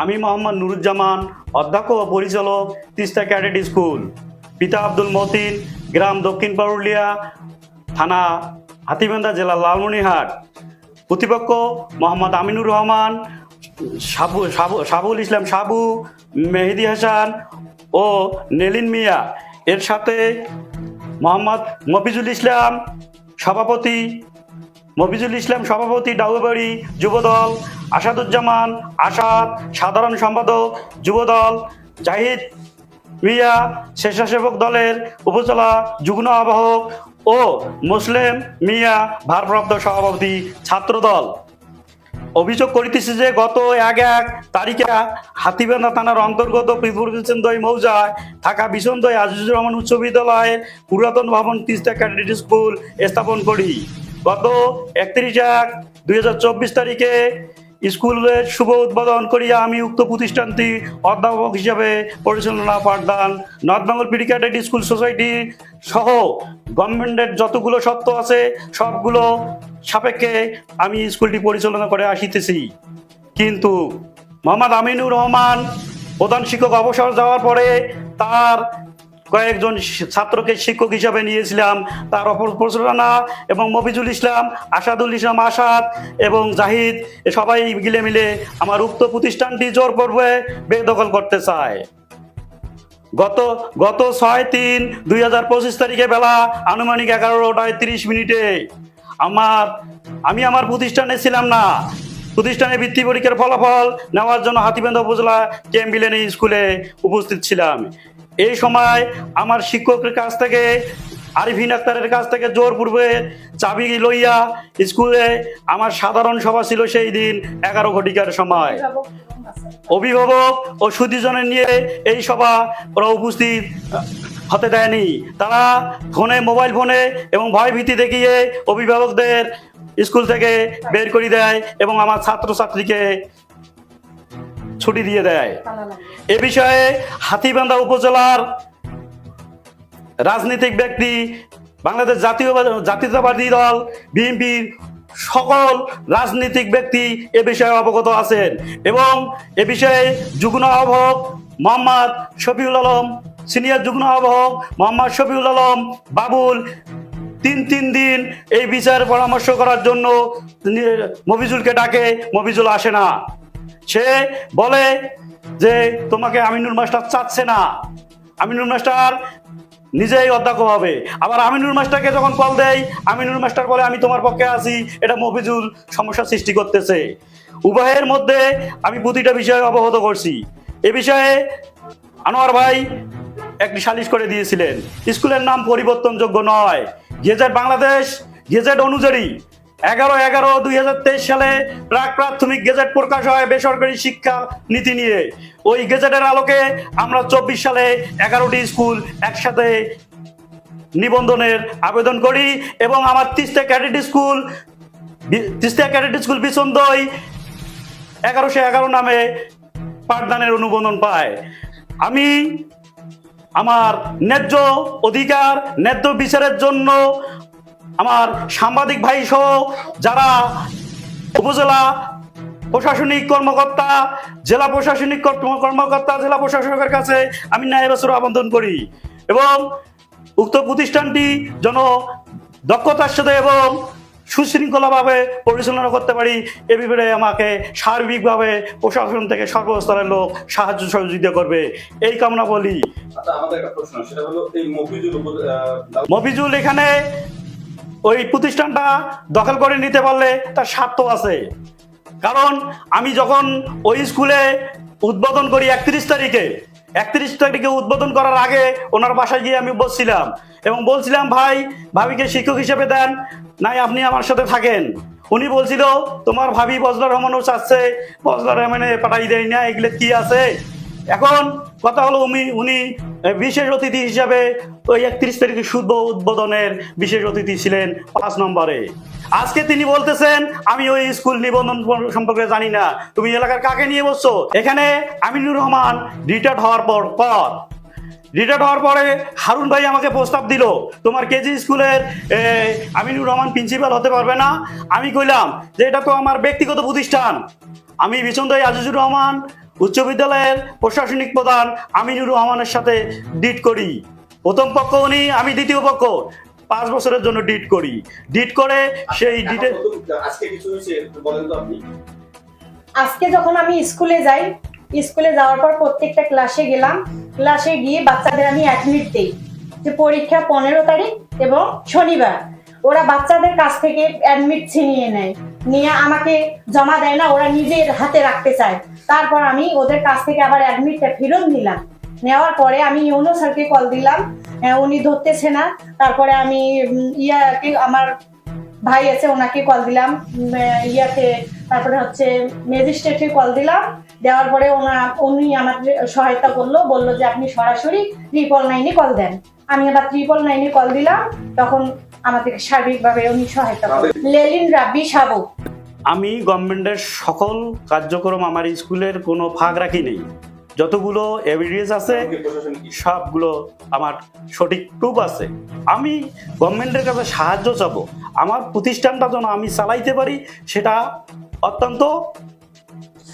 আমি মোহাম্মদ নুরুজ্জামান, অধ্যক্ষ ও পরিচালক তিস্তা ক্যাডেট স্কুল। পিতা আব্দুল মতিন, গ্রাম দক্ষিণ পারুলিয়া, থানা হাতিবান্ধা জেলা লালমনিরহাট। প্রতিপক্ষ মোহাম্মদ আমিনুর রহমান, সাবু সাবুল ইসলাম সাবু, মেহেদি হাসান ও নেলিন মিয়া। এর সাথে মোহাম্মদ মফিজুল ইসলাম, সভাপতি মফিজুল ইসলাম সভাপতি ডাউবাড়ি যুবদল, আসাদুজ্জামান আসাদ, সাধারণ সম্পাদক যুবদল, জাহিদ মিয়া স্বেচ্ছাসেবক দলের উপজেলা যুগ্ম আবাহক ও মুসলিম মিয়া ভারপ্রাপ্ত সভাপতি ছাত্রদল। অভিযোগ করিতেছে যে গত এক এক তারিখে হাতিবান্ধা থানার অন্তর্গত পিপুরচন্দই মৌজায় থাকা বিশন্দই আজিজুর রহমান উচ্চ বিদ্যালয়ের পুরাতন ভবন তিস্তা ক্যাডেট স্কুল স্থাপন করি। গত একত্রিশ এক দুই তারিখে স্কুলের শুভ উদ্বোধন করিয়া আমি উক্ত প্রতিষ্ঠানটি অধ্যাপক হিসাবে পরিচালনা, পাঠদান, north Bengal PD cadet school society সহ গভর্নমেন্টের যতগুলো সত্ত্ব আছে, সবগুলো সাপেক্ষে আমি স্কুলটি পরিচালনা করে আসিতেছি। কিন্তু মোহাম্মদ আমিনুর রহমান প্রধান শিক্ষক অবসর যাওয়ার পরে তার কয়েকজন ছাত্রকে শিক্ষক হিসাবে নিয়েছিলাম, তার অপর প্রচারণা এবং মফিজুল ইসলাম, আসাদুল ইসলাম আসাদ এবং জাহিদ সবাই গিলে মিলে আমার উক্ত প্রতিষ্ঠানটি জোর পর্বে বেদখল করতে চায়। গত গত ছয় তিন দুই হাজার পঁচিশ তারিখে বেলা আনুমানিক এগারোটায় তিরিশ মিনিটে আমার, আমি আমার প্রতিষ্ঠানে ছিলাম না। প্রতিষ্ঠানে বৃত্তি পরীক্ষার ফলাফল নেওয়ার জন্য হাতিবান্ধা উপজেলা ক্যাম্বিলেনি স্কুলে উপস্থিত ছিলাম। এই সময় আমার শিক্ষকের কাছ থেকে আরিফিন আক্তারের কাছ থেকে জোর পূর্বে চাবি লইয়া স্কুলে আমার সাধারণ সভা ছিল সেই দিন এগারো ঘটিকার সময়। অভিভাবক ও সুদীজনের নিয়ে এই সভা ওরা উপস্থিত হতে দেয়নি। তারা ফোনে, মোবাইল ফোনে এবং ভয় ভীতি দেখিয়ে অভিভাবকদের স্কুল থেকে বের করে দেয় এবং আমার ছাত্রছাত্রীকে ছুটি দিয়ে দেয়। এ বিষয়ে হাতিবান্ধা উপজেলার রাজনৈতিক ব্যক্তি, বাংলাদেশ জাতীয় জাতীয়তাবাদী দল, বিএনপির সকল রাজনৈতিক ব্যক্তি এ বিষয়ে অবগত আছেন এবং এ বিষয়ে যুগ্ম আহ্বক মোহাম্মদ শফিউল আলম, সিনিয়র যুগ্ম আহ্বক মোহাম্মদ শফিউল আলম বাবুল তিন তিন দিন এই বিচার পরামর্শ করার জন্য মফিজুলকে ডাকে, মফিজুল আসে না। সে বলে যে, তোমাকে আমিনুর মাস্টার চাচ্ছে না। আমিনুর মাস্টার নিজেই অধ্যক্ষ হবে। আবার আমিনুর মাস্টারকে যখন কল দেয় আমিনুর মাস্টার বলে, আমি তোমার পক্ষে আছি। এটা মফিজুল সমস্যা সৃষ্টি করতেছে। উভয়ের মধ্যে আমি প্রতিটা বিষয়ে অবগত করছি। এ বিষয়ে আনোয়ার ভাই একটি সালিশ করে দিয়েছিলেন। স্কুলের নাম পরিবর্তনযোগ্য নয়। গেজেট বাংলাদেশ, গেজেট অনুযায়ী এগারো এগারো দুই সালে প্রাক প্রাথমিক গেজেট প্রকাশ হয় বেসরকারি শিক্ষা নীতি নিয়ে। ওই গেজেটের আলোকে আমরা চব্বিশ সালে এগারোটি স্কুল একসাথে নিবন্ধনের আবেদন করি এবং আমার Teesta cadet school Teesta cadet school বিচন্দই এগারোশো এগারো নামে পাঠদানের অনুমোদন পায়। আমি আমার ন্যায্য অধিকার, ন্যায্য বিচারের জন্য আমার সাংবাদিক ভাই সহ যারা উপজেলা প্রশাসনিক কর্মকর্তা জেলা প্রশাসনিক কর্মকর্তা জেলা প্রশাসকের কাছে আমি ন্যায় বছর আবেদন করি এবং উক্ত প্রতিষ্ঠানটি যেন দক্ষতার সাথে এবং সুশৃঙ্খলাভাবে পরিচালনা করতে পারি এ ব্যাপারে আমাকে সার্বিকভাবে প্রশাসন থেকে সর্বস্তরের লোক সাহায্য সহযোগিতা করবে। এই কামনা বলি। আচ্ছা মফিজুল এখানে ওই প্রতিষ্ঠানটা দখল করে নিতে পারলে তার স্বার্থ আছে। কারণ আমি যখন ওই স্কুলে উদ্বোধন করি একত্রিশ তারিখে একত্রিশ তারিখে উদ্বোধন করার আগে ওনার বাসায় গিয়ে আমি বসছিলাম এবং বলছিলাম, ভাই, ভাবিকে শিক্ষক হিসেবে দেন, নাই আপনি আমার সাথে থাকেন। উনি বলছিল, তোমার ভাবি বজলার রহমানও চাচ্ছে বজলার রহমানে পাঠাই দেয় না, এগুলো কি আছে? এখন কথা হলো উনি উনি বিশেষ অতিথি হিসাবে ওই একত্রিশ তারিখে শুদ্ধ উদ্বোধনের বিশেষ অতিথি ছিলেন পাঁচ নম্বরে। আজকে তিনি বলতেছেন, আমি ওই স্কুল নিবন্ধন সম্পর্কে জানি না। তুমি এলাকার কাকে নিয়ে বসছো? এখানে আমিনুর রহমান রিটায়ার্ড হওয়ার পর পর। রিটায়ার্ড হওয়ার পরে হারুন ভাই আমাকে প্রস্তাব দিল, তোমার কেজি স্কুলের আমিনুর রহমান প্রিন্সিপাল হতে পারবে না? আমি কইলাম, যে এটা তো আমার ব্যক্তিগত প্রতিষ্ঠান। আমি বিচন্দাই আজিজুর রহমান বিদ্যালয়ের প্রশাসনিক প্রধান আমিনুর রহমানের সাথে ডিট করি। প্রথম পক্ষ উনি আমি দ্বিতীয় পক্ষ। পাঁচ বছরের জন্য ডিট করি। ডিট করে সেই ডিটে আজকে কিছু বলেন তো আপনি। আজকে যখন আমি স্কুলে যাই স্কুলে যাওয়ার পর প্রত্যেকটা ক্লাসে গেলাম। ক্লাসে গিয়ে বাচ্চাদের আমি অ্যাডমিট দিই যে পরীক্ষা পনেরো তারিখ এবং শনিবার। ওরা বাচ্চাদের কাছ থেকে অ্যাডমিট ছিনিয়ে নেয়। নিয়ে আমাকে জমা দেয় না, ওরা নিজের হাতে রাখতে চায়। তারপর আমি ওদের কাছ থেকে আবার অ্যাডমিটটা ফেরত নিলাম। নেওয়ার পরে আমি ইউনো স্যারকে কল দিলাম উনি ধরতেছে না। তারপরে আমি ইয়াকে, আমার ভাই আছে, ওনাকে কল দিলাম। ইয়াকে, তারপরে হচ্ছে ম্যাজিস্ট্রেটকে কল দিলাম। দেওয়ার পরে ওনা, উনি আমার সহায়তা করল, বলল যে আপনি সরাসরি ট্রিপল নাইনে কল দেন। আমি আবার ত্রিপল নাইনে কল দিলাম, তখন আমাদের সার্বিকভাবে উনি সহায়তা করলেন। লেলিন রাব্বি সাবু। আমি গভর্নমেন্টের সকল কার্যক্রম আমার স্কুলের কোনো ফাঁক রাখি নেই। যতগুলো এভিডেন্স আছে, সবগুলো আমার সঠিক প্রুফ আছে। আমি গভর্নমেন্টের কাছে সাহায্য চাবো। আমার প্রতিষ্ঠানটা যেন আমি চালাইতে পারি, সেটা অত্যন্ত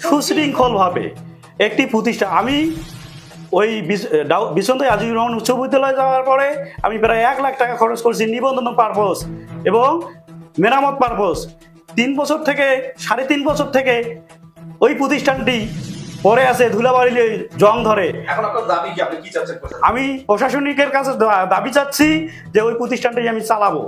সুশৃঙ্খলভাবে একটি প্রতিষ্ঠান। আমি ওই বিশ্বন্ত আজিজুর রহমান উচ্চ বিদ্যালয়ে যাওয়ার পরে আমি প্রায় এক লাখ টাকা খরচ করছি নিবন্ধন পারপোজ এবং মেরামত পারপোজ। তিন বছর থেকে সাড়ে তিন বছর থেকে ওই প্রতিষ্ঠানটি পরে আছে ধুলাবাড়ি জং ধরে। আমি প্রশাসনিকের কাছে দাবি চাচ্ছি যে ওই প্রতিষ্ঠানটি আমি চালাবো।